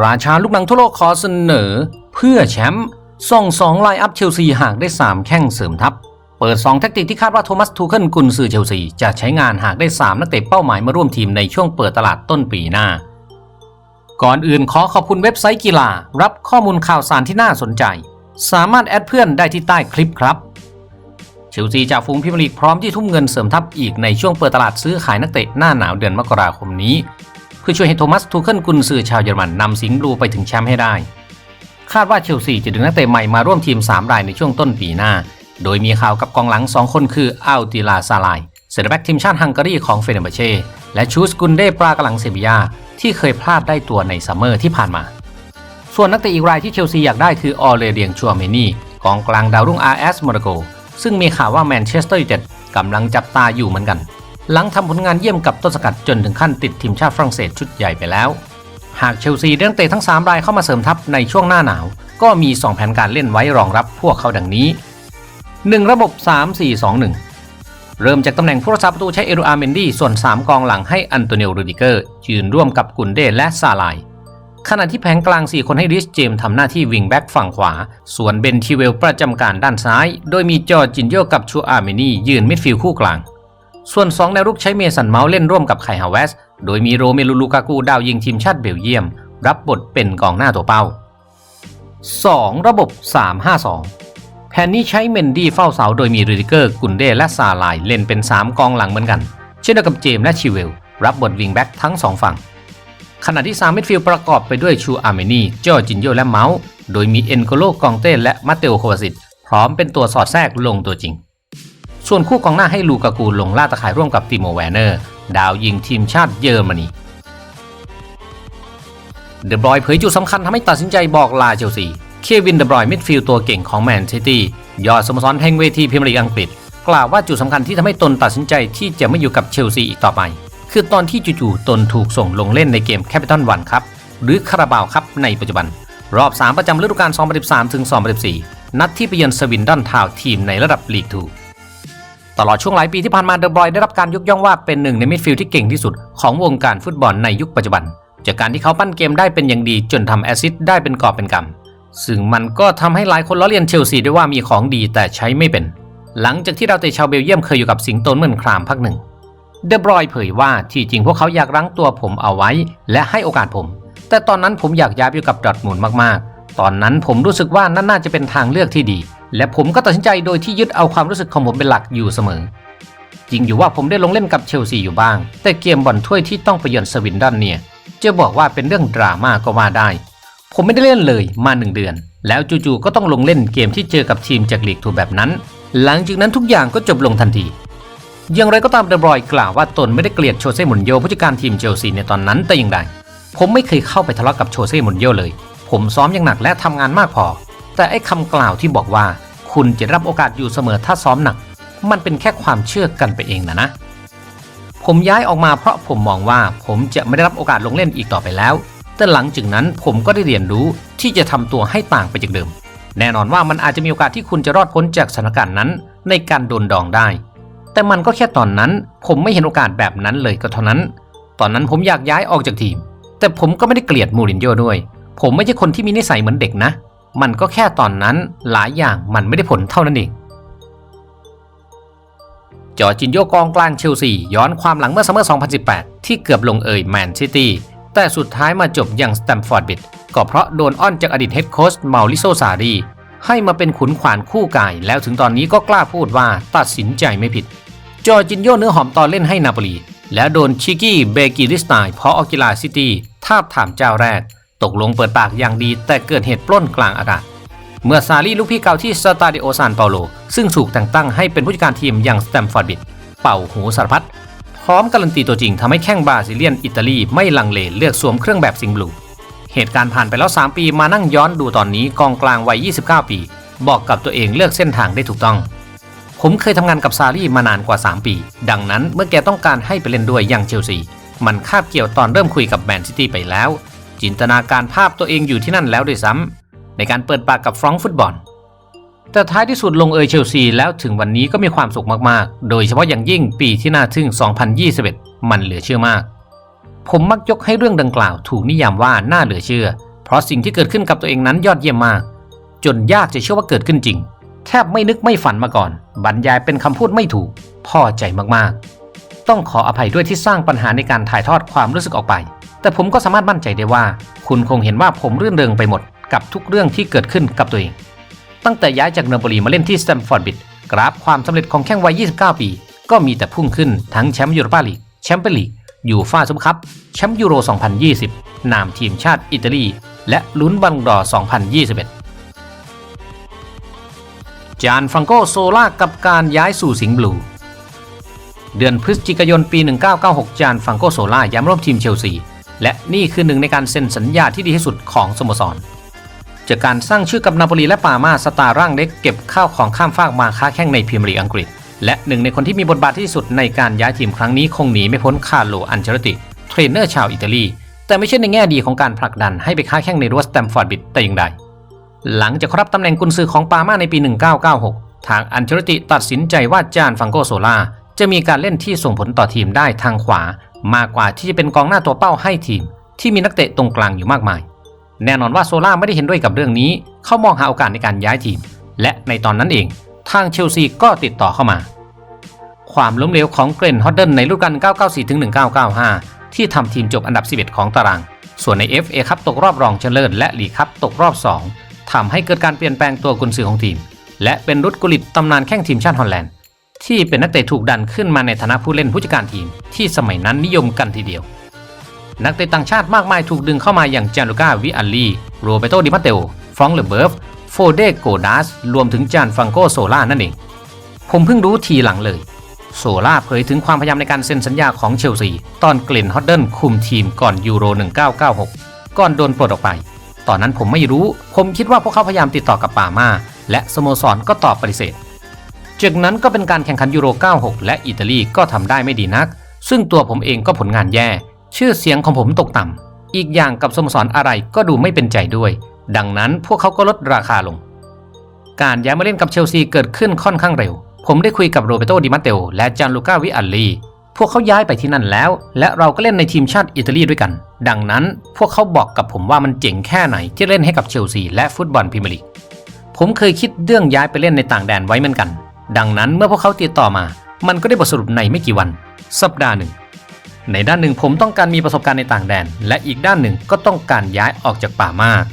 ราชาลูกหนังทั่วโลกขอเสนอ เพื่อแชมป์ส่งสองไลน์อัพเชลซีหากได้ 3 แข้งเสริมทัพ เปิด 2 แทคติกที่คาดว่าโทมัสทูเคิลกุนซือเชลซี จะใช้งานหากได้ 3 นักเตะเป้าหมายมาร่วมทีมในช่วงเปิดตลาดต้นปีหน้า ก่อนอื่นขอขอบคุณเว็บไซต์กีฬา รับข้อมูลข่าวสารที่น่าสนใจ สามารถแอดเพื่อนได้ที่ใต้คลิปครับเชลซีจากฟูงพิมลีกพร้อมที่ทุ่มเงินเสริมทัพอีกในช่วงเปิดตลาดซื้อขายนักเตะหน้าหนาวเดือนมกราคมนี้ เพื่อช่วยให้โทมัสทูเคิลกุนซือชาวเยอรมันนำสิงห์บลูไปถึงแชมป์ให้ได้ คาดว่าเชลซีจะดึงนักเตะใหม่มาร่วมทีม 3 รายในช่วงต้นปีหน้า โดยมีข่าวกับกองหลัง 2 คนคืออัลติลาซาลายเซนเตอร์แบ็กทีมชาติฮังการีของเฟเนร์เบเช่และชูสกุนเดปรากำลังเซบียาที่เคยพลาดได้ตัวในซัมเมอร์ที่ผ่านมา ส่วนนักเตะอีกรายที่เชลซีอยากได้คือออเลเรียงชัวเมนี่กองกลางดาวรุ่ง RS โมนาโกซึ่งมีข่าวว่าแมนเชสเตอร์ยูไนเต็ดกำลังจับตาอยู่เหมือนกัน หลังทำผลงานเยี่ยมกับต้นสกัดจนถึงขั้นติดทีมชาติฝรั่งเศสชุดใหญ่ไปแล้ว หากเชลซีได้นักเตะทั้ง 3 รายเข้ามาเสริมทัพในช่วงหน้าหนาว ก็มี 2 แผนการเล่นไว้รองรับพวกเขาดังนี้ 1 ระบบ 3-4-2-1 เริ่มจากตำแหน่งผู้รักษาประตูใช้เอรูอาเมนดี้ส่วน 3 กองหลังให้อันโตเนียรูดิเกอร์ยืนร่วมกับกุนเดและซาลายขณะที่แผงกลาง 4 คนให้ริชเจมทำหน้าที่วิงแบ็กฝั่งขวา ส่วนเบนทิเวลประจำการด้านซ้าย โดยมีจอร์จินโยกับชูอาร์เมนียืนมิดฟิลด์คู่กลาง ส่วน 2 แนวรุกใช้เมสันเมาส์เล่นร่วมกับไคฮาวเวส โดยมีโรเมลูลูกากูดาวยิงทีมชาติเบลเยียม รับบทเป็นกองหน้าตัวเป้า 2. ระบบ 3-5-2 แผนนี้ใช้เมนดี้เฝ้าเสาโดยมีรูดิเกอร์ กุนเดและซาลายเล่นเป็น 3 กองหลังเหมือนกัน เช่นเดียวกับเจมและชิเวล รับบทวิงแบ็กทั้ง 2 ฝั่ง ขณะที่3มิดฟิลด์ประกอบไปด้วยชูอาร์เมนีจอจินโยและเมาส์ โดยมีเอ็นโกโลกองเต้และมาเตโอโควาซิตพร้อมเป็นตัวสอดแทรกลงตัวจริง ส่วนคู่กองหน้าให้ลูกากูลงล่าตะข่ายร่วมกับติโมแวนเนอร์ ดาวยิงทีมชาติเยอรมนีเดบรอยเผยจุดสำคัญทำให้ตัดสินใจบอกลาเชลซี เควินเดบรอยมิดฟิลด์ตัวเก่งของแมนซิตี้ยอดสโมสรแห่งเวทีพรีเมียร์ลีกอังกฤษ กล่าวว่าจุดสำคัญที่ทำให้ตนตัดสินใจที่จะไม่อยู่กับเชลซีอีกต่อไป คือตอนที่จู่ๆตนถูกส่งลงเล่นในเกมแคปิตอลวันครับหรือคาราบาวครับในปัจจุบัน รอบ 3 ประจำฤดูกาล2013ถึง2014 นัดที่ไปเยือนสวินดอนทาวทีมในระดับลีกทู ตลอดช่วงหลายปีที่ผ่านมาเดบรอยได้รับการยกย่องว่าเป็นหนึ่งในมิดฟิลด์ที่เก่งที่สุดของวงการฟุตบอลในยุคปัจจุบัน จากการที่เขาปั้นเกมได้เป็นอย่างดีจนทำแอซิสได้เป็นกอบเป็นกำซึ่งมันก็ทำให้หลายคนล้อเลียนเชลซีด้วยว่ามีของดีแต่ใช้ไม่เป็น หลังจากที่ดาวเตะชาวเบลเยียมเคยอยู่กับสิงโตนเมือนครามพักหนึ่ง เดบรอยเผยว่าที่จริงพวกเขาอยากรั้งตัวผมเอาไว้ และให้โอกาสผม แต่ตอนนั้นผมอยากย้ายไปอยู่กับดอทมุนด์มากๆ ตอนนั้นผมรู้สึกว่านั่นน่าจะเป็นทางเลือกที่ดี และผมก็ตัดสินใจโดยที่ยึดเอาความรู้สึกของผมเป็นหลักอยู่เสมอ จริงอยู่ว่าผมได้ลงเล่นกับเชลซีอยู่บ้าง แต่เกมบอลถ้วยที่ต้องไปเยือนสวินดอนเนี่ยจะบอกว่าเป็นเรื่องดราม่าก็ว่าได้ ผมไม่ได้เล่นเลยมาหนึ่งเดือน แล้วจู่ๆก็ต้องลงเล่นเกมที่เจอกับทีมจากลีกทูแบบนั้น หลังจากนั้นทุกอย่างก็จบลงทันทีอย่างไรก็ตามเดบรอยกล่าวว่าตนไม่ได้เกลียดโชเซ่มุนโยผู้จัดการทีมเชลซีในตอนนั้นแต่อย่างใดผมไม่เคยเข้าไปทะเลาะกับโชเซ่มุนโยเลย ผมซ้อมอย่างหนักและทำงานมากพอ แต่ไอ้คำกล่าวที่บอกว่า คุณจะรับโอกาสอยู่เสมอถ้าซ้อมหนัก มันเป็นแค่ความเชื่อกันไปเองนะนะ ผมย้ายออกมาเพราะผมมองว่าผมจะไม่ได้รับโอกาสลงเล่นอีกต่อไปแล้ว แต่หลังจากนั้นผมก็ได้เรียนรู้ที่จะทำตัวให้ต่างไปจากเดิม แน่นอนว่ามันอาจจะมีโอกาสที่คุณจะรอดพ้นจากสถานการณ์นั้น ในการโดนดองได้ แต่มันก็แค่ตอนนั้น ผมไม่เห็นโอกาสแบบนั้นเลยก็เท่านั้น ตอนนั้นผมอยากย้ายออกจากทีม แต่ผมก็ไม่ได้เกลียดมูรินโญ่ด้วย ผมไม่ใช่คนที่มีนิสัยเหมือนเด็กนะ มันก็แค่ตอนนั้นหลายอย่างมันไม่ได้ผลเท่านั้นเอง จอร์จินโยกองกลางเชลซีย้อนความหลังเมื่อซัมเมอร์ 2018 ที่เกือบลงเอยแมนซิตี้แต่สุดท้ายมาจบอย่างสแตมฟอร์ดบิดก็เพราะโดนอ้อนจากอดีตเฮดโค้ชเมาลิโซซารีให้มาเป็นขุนขวานคู่กาย แล้วถึงตอนนี้ก็กล้าพูดว่าตัดสินใจไม่ผิด จอร์จินโยเนื้อหอมตอนเล่นให้นาโปลีแล้วโดนชิกี้เบกิลิสไตน์พออกิลาซิตี้ทาบถามเจ้าแรก ตกลงเปิดปากอย่างดีแต่เกิดเหตุปล้นกลางอากาศ เมื่อซารีลูกพี่เก่าที่สตาดิโอซานเปาโล ซึ่งถูกแต่งตั้งให้เป็นผู้จัดการทีมอย่างสแตมฟอร์ดบิดเป่าหูสารพัดพร้อมการันตีตัวจริงทำให้แข้งบราซิเลียนอิตาลีไม่ลังเลเลือกสวมเครื่องแบบสิงบลู เหตุการณ์ผ่านไปแล้ว 3 ปีมานั่งย้อนดูตอนนี้กองกลางวัย 29 ปี บอกกับตัวเองเลือกเส้นทางได้ถูกต้อง ผมเคยทำงานกับซารี่มานานกว่า 3 ปี ดังนั้นเมื่อแกต้องการให้ไปเล่นด้วยอย่างเชลซี มันคาบเกี่ยวตอนเริ่มคุยกับแมนซิตี้ไปแล้ว จินตนาการภาพตัวเองอยู่ที่นั่นแล้วด้วยซ้ำในการเปิดปากกับฟรองก์ฟุตบอล แต่ท้ายที่สุดลงเอยเชลซีแล้วถึงวันนี้ก็มีความสุขมากๆ โดยเฉพาะอย่างยิ่งปีที่น่าทึ่ง 2021 มันเหลือเชื่อมาก ผมมักยกให้เรื่องดังกล่าวถูกนิยามว่าน่าเหลือเชื่อ เพราะสิ่งที่เกิดขึ้นกับตัวเองนั้นยอดเยี่ยมมาก จนยากจะเชื่อว่าเกิดขึ้นจริง แทบไม่นึกไม่ฝันมาก่อน บรรยายเป็นคำพูดไม่ถูกพอใจมากๆ ต้องขออภัยด้วยที่สร้างปัญหาในการถ่ายทอดความรู้สึกออกไป แต่ผมก็สามารถมั่นใจได้ว่า คุณคงเห็นว่าผมรื่นเริงไปหมดกับทุกเรื่องที่เกิดขึ้นกับตัวเอง ตั้งแต่ย้ายจากเนโปลีมาเล่นที่สแตมฟอร์ดบิดกราฟความสำเร็จของแข้งวัย 29 ปี ก็มีแต่พุ่งขึ้นทั้งแชมป์ยูโรปาลีกแชมเปี้ยนลีกยูฟ่าซุปเปอร์คัพแชมป์ยูโร 2020 นามทีมชาติอิตาลี และลุ้นบัลลงดอร์2021 จานฟรังโกโซล่ากับการย้ายสู่สิงห์บลู เดือนพฤศจิกายนปี 1996 จานฟรังโกโซล่าย้ายมร่วมทีมเชลซี และนี่คือหนึ่งในการเซ็นสัญญาที่ดีที่สุดของสโมสร จากการสร้างชื่อกับนาโปลีและปามาสตาร์ร่างเล็กเก็บข้าวของข้ามฟากมาค้าแข่งในพรีเมียร์ลีกอังกฤษ และหนึ่งในคนที่มีบทบาทที่สุดในการย้ายทีมครั้งนี้คงหนีไม่พ้นคาร์โลอันเชลติเทรนเนอร์ชาวอิตาลี แต่ไม่ใช่ในแง่ดีของการผลักดันให้ไปค้าแข่งในรัวสแตมฟอร์ดบิดแต่อย่างใดหลังจากรับตำแหน่งกุนซือของปามาในปี 1996 ทางอันเชลติตัดสินใจว่าจานฟังโกโซลาจะมีการเล่นที่ส่งผลต่อทีมได้ทางขวา มากกว่าที่จะเป็นกองหน้าตัวเป้าให้ทีม ที่มีนักเตะตรงกลางอยู่มากมาย แน่นอนว่าโซล่าไม่ได้เห็นด้วยกับเรื่องนี้ เขามองหาโอกาสในการย้ายทีม และในตอนนั้นเอง ทางเชลซีก็ติดต่อเข้ามา ความล้มเหลวของเกรนฮอดเดิลในฤดูกาล 994-1995 ที่ทำทีมจบอันดับ 11 ของตาราง ส่วนใน FA คัพตกรอบรองชนะเลิศและลีกคัพตกรอบ 2ทำให้เกิดการเปลี่ยนแปลงตัวกุนซือของทีม และเป็นรุดกุลิตตำนานแข้งทีมชาติฮอลแลนด์ ที่เป็นนักเตะถูกดันขึ้นมาในฐานะผู้เล่นผู้จัดการทีม ที่สมัยนั้นนิยมกันทีเดียว นักเตะต่างชาติมากมายถูกดึงเข้ามาอย่างจานลูก้าวิอัลลีโรเบโตดิมาเตโอฟรองเลเบิร์ฟโฟเดโกดัสรวมถึงจานฟังโกโซล่านั่นเอง ผมเพิ่งรู้ทีหลังเลย โซล่าเผยถึงความพยายามในการเซ็นสัญญาของเชลซี ตอนกลินฮอดเดิลคุมทีมก่อนยูโร 1996 ก่อนโดนปลดออกไป ตอนนั้นผมไม่รู้ ผมคิดว่าพวกเขาพยายามติดต่อกับปามาและสโมสรก็ตอบปฏิเสธ จากนั้นก็เป็นการแข่งขันยูโร 96 และอิตาลีก็ทำได้ไม่ดีนัก ซึ่งตัวผมเองก็ผลงานแย่ ชื่อเสียงของผมตกต่ำอีกอย่างกับสโมสรอะไรก็ดูไม่เป็นใจด้วย ดังนั้นพวกเขาก็ลดราคาลง การย้ายมาเล่นกับเชลซีเกิดขึ้นค่อนข้างเร็ว ผมได้คุยกับโรเบโตดิมาเตโอและจานลูก้าวิอัลลีพวกเขาย้ายไปที่นั่นแล้ว และเราก็เล่นในทีมชาติอิตาลีด้วยกัน ดังนั้นพวกเขาบอกกับผมว่ามันเจ๋งแค่ไหนที่เล่นให้กับเชลซีและฟุตบอลพรีเมียร์ลีกผมเคยคิดเรื่องย้ายไปเล่นในต่างแดนไว้เหมือนกัน ดังนั้นเมื่อพวกเขาติดต่อมา มันก็ได้บทสรุปในไม่กี่วัน สัปดาห์หนึ่ง ในด้านหนึ่งผมต้องการมีประสบการณ์ในต่างแดน และอีกด้านหนึ่งก็ต้องการย้ายออกจากป่ามาก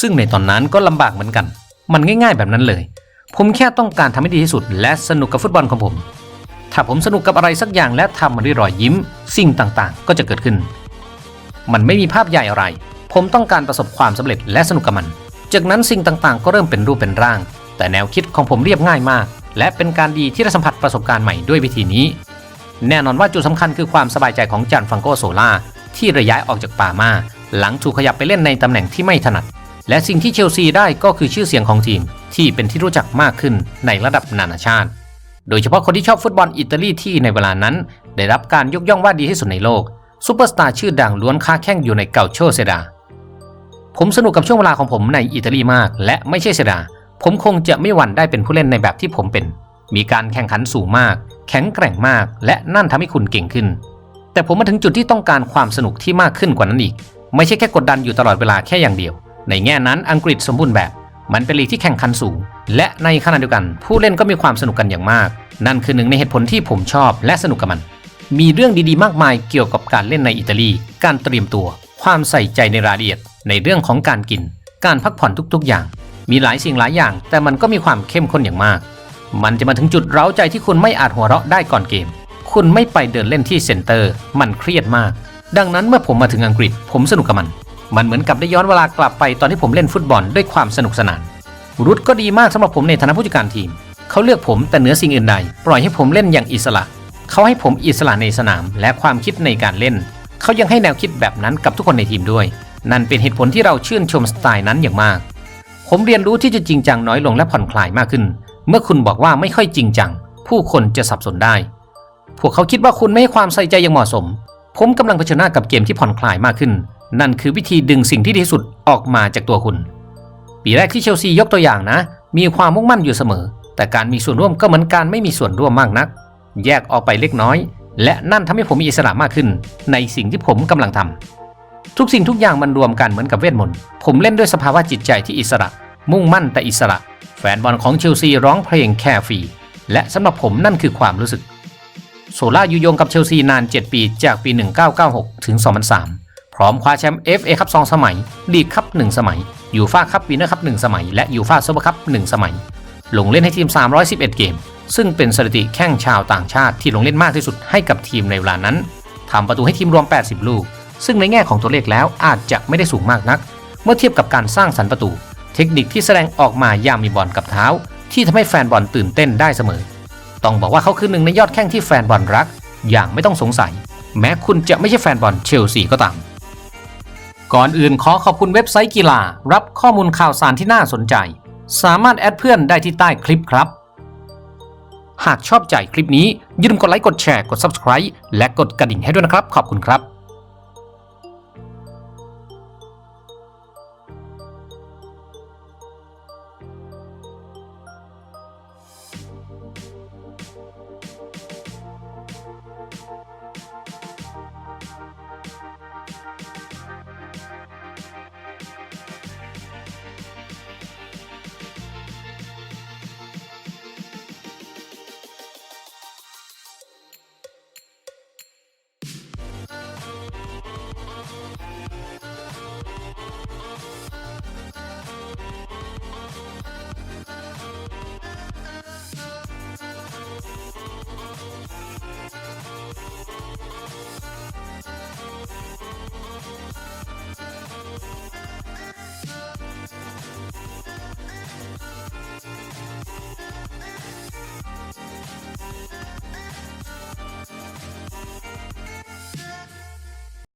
ซึ่งในตอนนั้นก็ลำบากเหมือนกัน มันง่าย ๆ แบบนั้นเลย ผมแค่ต้องการทำให้ดีที่สุด และสนุกกับฟุตบอลของผม ถ้าผมสนุกกับอะไรสักอย่างและทำมันด้วยรอยยิ้ม สิ่งต่างๆ ก็จะเกิดขึ้น มันไม่มีภาพใหญ่อะไร ผมต้องการประสบความสำเร็จและสนุกกับมัน จากนั้นสิ่งต่างๆ ก็เริ่มเป็นรูปเป็นร่าง แต่แนวคิดของผมเรียบง่ายมาก และเป็นการดีที่ได้สัมผัสประสบการณ์ใหม่ด้วยวิธีนี้ แน่นอนว่าจุดสำคัญคือความสบายใจของจานฟังโกโซล่าที่ระย้ายออกจากป่ามา หลังถูกขยับไปเล่นในตำแหน่งที่ไม่ถนัด และสิ่งที่เชลซีได้ก็คือชื่อเสียงของทีม ที่เป็นที่รู้จักมากขึ้นในระดับนานาชาติ โดยเฉพาะคนที่ชอบฟุตบอลอิตาลีที่ในเวลานั้น ได้รับการยกย่องว่าดีที่สุดในโลกซูเปอร์สตาร์ชื่อดังล้วนค้าแข่งอยู่ในเกาโชเซดาผมสนุกกับช่วงเวลาของผมในอิตาลีมาก และไม่ใช่เซดา ผมคงจะไม่หวั่นได้เป็นผู้เล่นในแบบที่ผมเป็น มีการแข่งขันสูงมาก แข็งแกร่งมาก และนั่นทำให้คุณเก่งขึ้น แต่ผมมาถึงจุดที่ต้องการความสนุกที่มากขึ้นกว่านั้นอีก ไม่ใช่แค่กดดันอยู่ตลอดเวลาแค่อย่างเดียว ในแง่นั้นอังกฤษสมบูรณ์แบบ มันเป็นลีกที่แข่งขันสูง และในขณะเดียวกัน ผู้เล่นก็มีความสนุกกันอย่างมาก นั่นคือหนึ่งในเหตุผลที่ผมชอบและสนุกกับมัน มีเรื่องดีๆ มากมายเกี่ยวกับการเล่นในอิตาลี การเตรียมตัว ความใส่ใจในรายละเอียด ในเรื่องของการกิน การพักผ่อนทุก ๆ อย่าง มีหลายสิ่งหลายอย่าง แต่มันก็มีความเข้มข้นอย่างมาก มันจะมาถึงจุดเร้าใจที่คุณไม่อาจหัวเราะได้ก่อนเกม คุณไม่ไปเดินเล่นที่เซ็นเตอร์ มันเครียดมาก ดังนั้นเมื่อผมมาถึงอังกฤษ ผมสนุกกับมัน มันเหมือนกับได้ย้อนเวลากลับไปตอนที่ผมเล่นฟุตบอลด้วยความสนุกสนาน รุดก็ดีมากสำหรับผมในฐานะผู้จัดการทีม เขาเลือกผมแต่เหนือสิ่งอื่นใด ปล่อยให้ผมเล่นอย่างอิสระ เขาให้ผมอิสระในสนามและความคิดในการเล่น เขายังให้แนวคิดแบบนั้นกับทุกคนในทีมด้วย นั่นเป็นเหตุผลที่เราชื่นชมสไตล์นั้นอย่างมาก ผมเรียนรู้ที่จะจริงจังน้อยลงและผ่อนคลายมากขึ้น เมื่อคุณบอกว่าไม่ค่อยจริงจัง ผู้คนจะสับสนได้ พวกเขาคิดว่าคุณไม่ให้ความใส่ใจอย่างเหมาะสม ผมกำลังเผชิญหน้ากับเกมที่ผ่อนคลายมากขึ้น นั่นคือวิธีดึงสิ่งที่ดีสุดออกมาจากตัวคุณ ปีแรกที่เชลซียกตัวอย่างนะ มีความมุ่งมั่นอยู่เสมอ แต่การมีส่วนร่วมก็เหมือนการไม่มีส่วนร่วมมากนัก แยกออกไปเล็กน้อย และนั่นทำให้ผมมีอิสระมากขึ้น ในสิ่งที่ผมกำลังทำ ทุกสิ่งทุกอย่างมันรวมกันเหมือนกับเวทมนต์ ผมเล่นด้วยสภาวะจิตใจที่อิสระ มุ่งมั่นแต่อิสระ แฟนบอลของเชลซีร้องเพลงแค่ฟรี และสำหรับผมนั่นคือความรู้สึก โซล่าอยู่ยงกับเชลซีนาน 7 ปีจากปี 1996 ถึง 2003 พร้อมคว้าแชมป์ FA คัพ2สมัยลีกคัพ1สมัย ยูฟ่าคัพวินเนอร์คัพ1สมัย และยูฟ่าซูเปอร์คัพ1สมัย ลงเล่นให้ทีม 311 เกม ซึ่งเป็นสถิติแข้งชาวต่างชาติที่ลงเล่นมากที่สุดให้กับทีมในเวลานั้นทำประตูให้ทีมรวม 80 ลูก ซึ่งในแง่ของตัวเลขแล้วอาจจะไม่ได้สูงมากนัก เมื่อเทียบกับการสร้างสรรค์ประตู เทคนิคที่แสดงออกมายามมีบอลกับเท้า ที่ทำให้แฟนบอลตื่นเต้นได้เสมอ ต้องบอกว่าเขาคือหนึ่งในยอดแข้งที่แฟนบอลรัก อย่างไม่ต้องสงสัย แม้คุณจะไม่ใช่แฟนบอลเชลซีก็ตาม ก่อนอื่นขอขอบคุณเว็บไซต์กีฬา รับข้อมูลข่าวสารที่น่าสนใจ สามารถแอดเพื่อนได้ที่ใต้คลิปครับหากชอบใจคลิปนี้อย่าลืมกดไลค์ กดแชร์ กด Subscribe และกดกระดิ่งให้ด้วยนะครับ ขอบคุณครับ